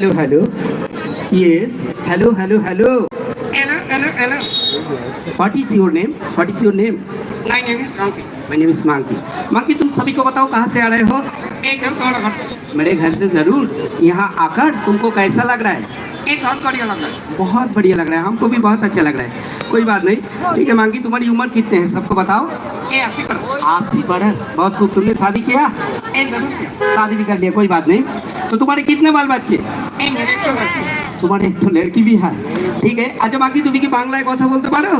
Hello, hello. Yes. Hello, hello, hello. Hello, hello, hello. What is your name? What is your name? My name is Donkey. My name is Monkey. Monkey, तुम सभी को बताओ कहाँ से आ रहे हो एक मेरे घर से ज़रूर यहाँ आकर तुमको कैसा लग रहा है एक बहुत बढ़िया लग रहा है बहुत बढ़िया लग रहा है हमको भी बहुत अच्छा लग रहा है कोई बात नहीं ठीक है मांगी तुम्हारी उम्र कितने हैं सबको बताओ अस्सी बरस बहुत खूब तुमने शादी किया। शादी भी कर लिया कोई बात नहीं तो तुम्हारे कितने बाल बच्चे তোমার একটু লেড়কি বিহা ঠিক আছে? আচ্ছা বাকি তুমি কি বাংলায় কথা বলতে পারো?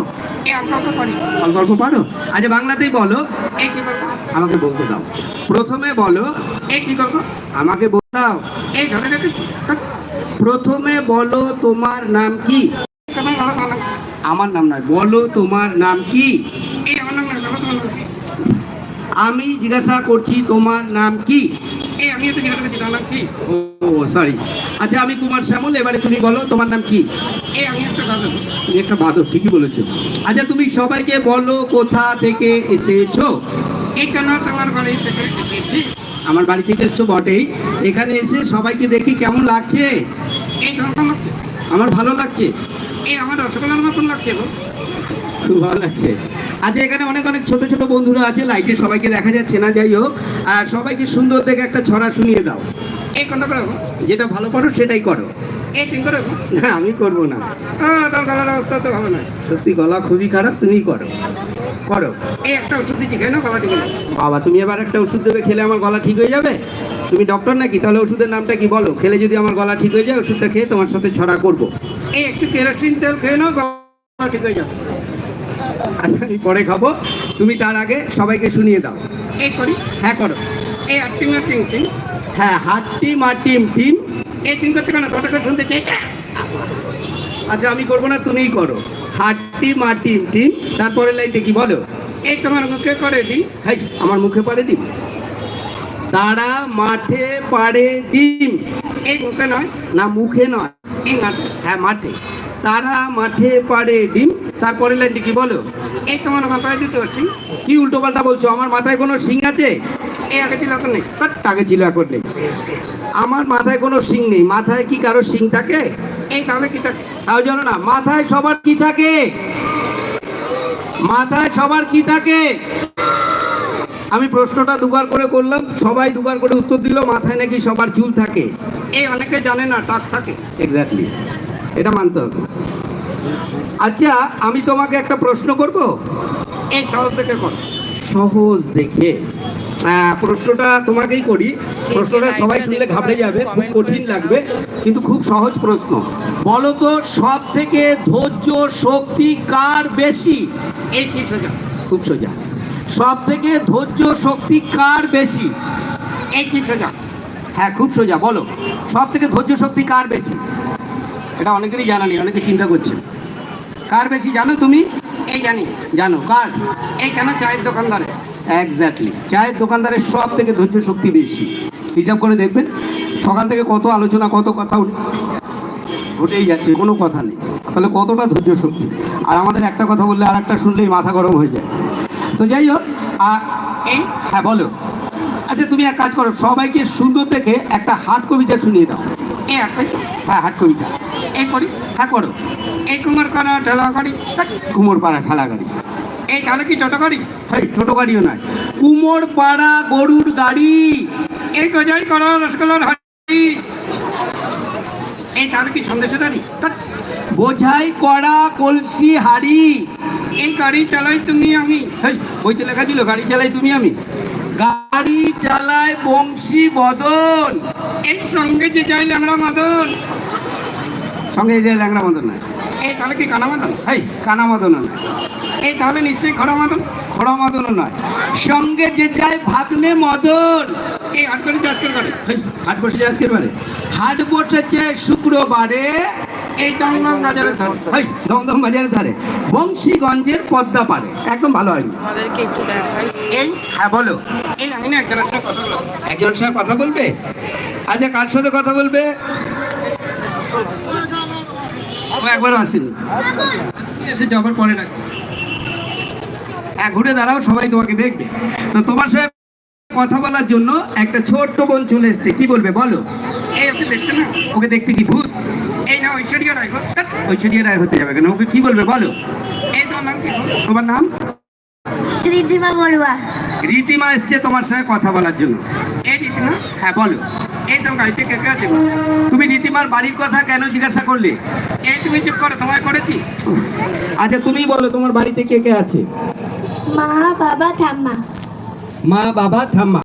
অল্প অল্প পারো? আচ্ছা বাংলাতেই বলো। আমাকে বলতে দাও। প্রথমে বলো। আমাকে বলতাও প্রথমে বলো তোমার নাম কি? আমার নাম নয় বলো তোমার নাম কি? আমি জিজ্ঞাসা করছি তোমার নাম কি? এ আমি এত জিজ্ঞাসা দিলাম নাম ও সরি আচ্ছা আমি কুমার শ্যামল এবারে তুমি বলো তোমার নাম কি? এ আমি একটা বাদর তুমি একটা বাদর ঠিকই বলেছ। আচ্ছা তুমি সবাইকে বলো কোথা থেকে এসেছ? এখানে তোমার ঘরে থেকে আমার বাড়িতে থেকে এসছো বটেই। এখানে এসে সবাইকে দেখি কেমন লাগছে? আমার ভালো লাগছে? এই আমার রসগোল্লার মতন লাগছে গো। খুব ভালো লাগছে। আচ্ছা এখানে অনেক অনেক ছোট ছোট বন্ধুরা আছে লাইটে সবাইকে দেখা যাচ্ছে না যাই হোক। আর সবাইকে সুন্দর দেখে একটা ছড়া শুনিয়ে দাও। এই কোনটা করো যেটা ভালো পারো সেটাই করো। এই তুমি করো না আমি করব না। তোমার গলার অবস্থা তো ভালো না সত্যি গলা খুবই খারাপ তুমি করো। করো। এই একটা ওষুধ দিচ্ছি কেন গলা। ঠিক বাবা তুমি আবার একটা ওষুধ দেবে খেলে আমার গলা ঠিক হয়ে যাবে? তুমি ডক্টর নাকি? তাহলে ওষুধের নামটা কি বলো? খেলে যদি আমার গলা ঠিক হয়ে যায় ওষুধটা খেয়ে তোমার সাথে ছড়া করব। এই একটু কেরোসিন তেল খেয়ে নাও গলা ঠিক হয়ে যাবে। আচ্ছা আমি পরে খাব। তুমি তার আগে সবাইকে শুনিয়ে দাও। এই করি? হ্যাঁ করো। এই আটিং আটিং টিং হ্যাঁ হাট্টি মাটিম টিম এই তিন করছে কেন? করে শুনতে চেয়েছে? আচ্ছা আমি করব না তুমিই করো। হাট্টি মাটিম টিম তারপরে লাইনটা কি বলো? এই তোমার মুখে করে দি। হাই আমার মুখে পারে ডিম? তারা মাঠে পারে ডিম। এই মুখে নয়। না মুখে নয়। হ্যাঁ মাঠে। তারা মাঠে পারে ডিম। তারপরে লাইনটি কি বলো? এই তোমার মাথায় দিতে পারছি। কি উল্টো পাল্টা বলছো? আমার মাথায় কোনো শিং আছে? এই আগে ছিল এখন নেই। বাট, আগে ছিল এখন নেই। আমার মাথায় কোনো শিং নেই। মাথায় কি কারও শিং থাকে? এই তবে কি থাকে তাও জানো না মাথায় সবার কি থাকে? মাথায় সবার কি থাকে? আমি প্রশ্নটা দুবার করে করলাম সবাই দুবার করে উত্তর দিল মাথায় নাকি সবার চুল থাকে? এই অনেকে জানে না টাক থাকে। এক্স্যাক্টলি এটা মানতে হবে। আচ্ছা আমি তোমাকে একটা প্রশ্ন করব? এই সহজ থেকে কর। সহজ দেখে। প্রশ্নটা তোমাকেই করি। প্রশ্নটা সবাই শুনলে ঘাবড়ে যাবে খুব কঠিন লাগবে কিন্তু খুব সহজ প্রশ্ন। বলো তো সব থেকে ধৈর্য শক্তি কার বেশি? এই কি সোজা? খুব সোজা। সব থেকে ধৈর্য শক্তি কার বেশি? এই কি সোজা? হ্যাঁ খুব সোজা বলো। সব থেকে ধৈর্য শক্তি কার বেশি? এটা অনেকেরই জানা নেই অনেকে চিন্তা করছে কার বেশি জানো তুমি? এই জানি। জানো, কার? এই কেন চায়ের দোকানদারে? এক্স্যাক্টলি চায়ের দোকানদারের সব থেকে ধৈর্য শক্তি বেশি। হিসাব করে দেখবেন, সকাল থেকে কত আলোচনা, কত কথা উঠেই যাচ্ছে, কোনো কথা নেই। তাহলে কতটা ধৈর্য শক্তি? আর আমাদের একটা কথা বললে আর একটা শুনলেই মাথা গরম হয়ে যায়। তো যাই হোক, আর এই হ্যাঁ বলো। আচ্ছা তুমি এক কাজ করো, সবাইকে সুন্দর থেকে একটা হাট কবিতা শুনিয়ে দাও। হ্যাঁ হাট কবিতা এই করি। হ্যাঁ করো। এই কুমার করা ঠেলা করি। কুমোর পাড়া ঠেলা গাড়ি। এই তাহলে কি এই ছোট গাড়িও নয়। কুমোর পাড়া গরুর গাড়ি। এই গজাই করা রসগোল্লার হাড়ি। এই তাহলে কি সন্দেশ বোঝাই করা কলসি হাড়ি। এই গাড়ি চালাই তুমি আমি। হেই বইতে লেখা ছিল গাড়ি চালাই তুমি আমি। গাড়ি চালায় বংশী বদন। এই সঙ্গে যে যাই ল্যাংড়া মাদন সঙ্গে যে যে ল্যাংড়া মাদন নয় এই তাহলে কি কানা মাদন এই কানা মাদন নয় এই তাহলে নিশ্চয়ই খরা মাদন খড়া মাদন নয়। সঙ্গে যে যায় ভাগ্নে মদন এই হাট বসে চাষের করে হেই, হাট বসে আজকের বারে হাট বসেছে শুক্রবারে। এই দমদম বাজারের ধার। হেই দমদম বাজারের ধারে। বংশীগঞ্জের পদ্মা পারে একদম ভালো হয়নি আমাদেরকে একটু দেখাই এই হ্যাঁ বলো। এই আমি না একজনের সাথে কথা বলব। একজনের সঙ্গে কথা বলবে? আচ্ছা কার সাথে কথা বলবে? ও একবারও আসেনি। এসেছে আবার পরে না। হ্যাঁ ঘুরে দাঁড়াও সবাই তোমাকে দেখবে। তো তোমার সাথে কথা বলার জন্য একটা ছোট্ট বোন চলে এসছে। কি বলবে বলো? এই ওকে দেখছ না? ওকে দেখতে কি ভূত? এই না ঐশ্বরিয়া রায় ঐশ্বরিয়া রায় হতে যাবে কেন? ওকে কি বলবে বলো? এই তোমার নাম কি? তোমার নাম? ঋদ্ধিমা বড়ুয়া। রীতিমা এসছে তোমার সঙ্গে কথা বলার জন্য। এই না হ্যাঁ বলো। এই তোমার গাড়িতে কে কে আছে? তুমি রীতিমার বাড়ির কথা কেন জিজ্ঞাসা করলে? এই তুমি চুপ করো তোমায় করেছি। আচ্ছা তুমি বলো তোমার বাড়িতে কে কে আছে? মা বাবা ঠাম্মা। মা বাবা ঠাম্মা।